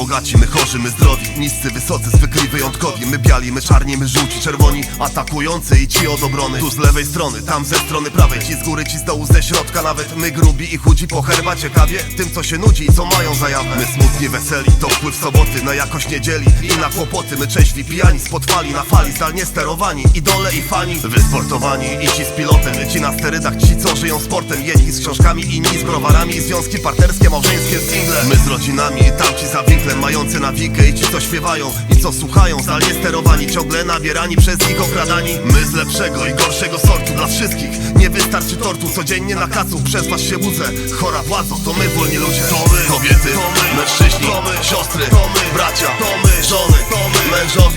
bogaci, my chorzy, my zdrowi Niscy, wysocy, zwykli, wyjątkowi. My biali, my czarni, my żółci, czerwoni Atakujący i ci od obrony. Tu z lewej strony, tam ze strony prawej. Ci z góry, ci z dołu, ze środka nawet. My grubi i chudzi po herbacie, kawie Tym co się nudzi i co mają zajawę. My smutni, weseli, to wpływ soboty Na jakość niedzieli. I na kłopoty My trzeźwi, pijani, spod fali, na fali Zdalnie sterowani, idole i fani Wysportowani. I ci z pilotem Ci na sterydach, ci co żyją sportem. Jedni z książkami, inni z browarami. Związki partnerskie, małżeńskie, single. My z rodzinami, tamci za winklem Mający nawikę i ci co śpiewają I co słuchają, zdalnie sterowani Ciągle nabierani przez nich okradani. My z lepszego i gorszego sortu Dla wszystkich. Nie wystarczy tortu Codziennie na kacu przez was się budzę. Chora władzo, to my wolni ludzie. To my, kobiety, to my, mężczyźni To my, siostry, to my, bracia To my, żony, to my, mężowie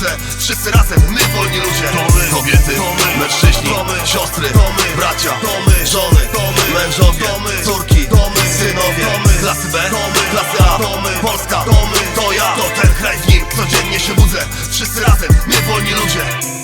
budzę Wszyscy razem, my wolni ludzie. To my, kobiety, to my, mężczyźni To my, siostry, to my, bracia To my, żony, to my, mężowie To my, córki, to my, synowie. To my, klasy B, to my, klasy A. To my, Polska, to my, to ja. To ten kraj w nim codziennie się budzę. Wszyscy razem, my wolni ludzie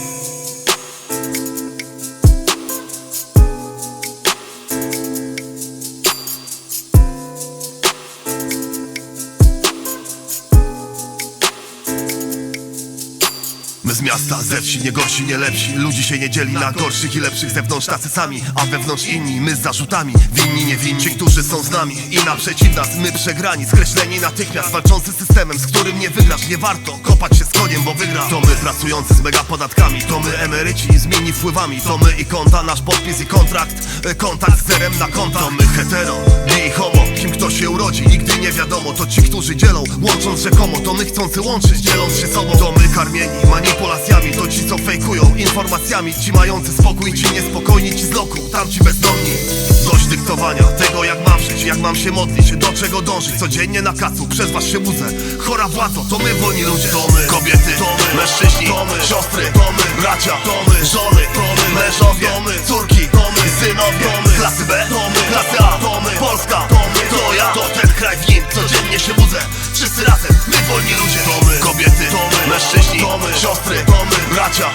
z miasta, ze wsi, nie gorsi, nie lepsi. Ludzi się nie dzieli na gorszych i lepszych Zewnątrz. Tacy sami, a wewnątrz inni. My z zarzutami, winni, niewinni. Ci, którzy są z nami. I naprzeciw nas My przegrani, skreśleni natychmiast Walczący z systemem, z którym nie wygrasz. Nie warto kopać się z koniem, bo wygra. To my pracujący z mega podatkami. To my emeryci z mini wpływami. To my i konta, nasz podpis i kontrakt. E, Kontakt z na konta. To my hetero, nie i homo kto się urodzi, nigdy nie wiadomo To ci, którzy dzielą, łącząc rzekomo To my chcący łączyć, dzieląc się sobą. To my karmieni, manipulacjami To ci, co fejkują informacjami. Ci mający spokój, ci niespokojni Ci z loku, tamci bezdomni. Dość dyktowania tego, jak mam żyć Jak mam się modlić, do czego dążyć. Codziennie na kacu, przez was się budzę. Chora władzo, to my wolni ludzie. To my, kobiety, to my, mężczyźni To my, siostry, wolni ludzie. Kobiety, mężczyźni siostry, bracia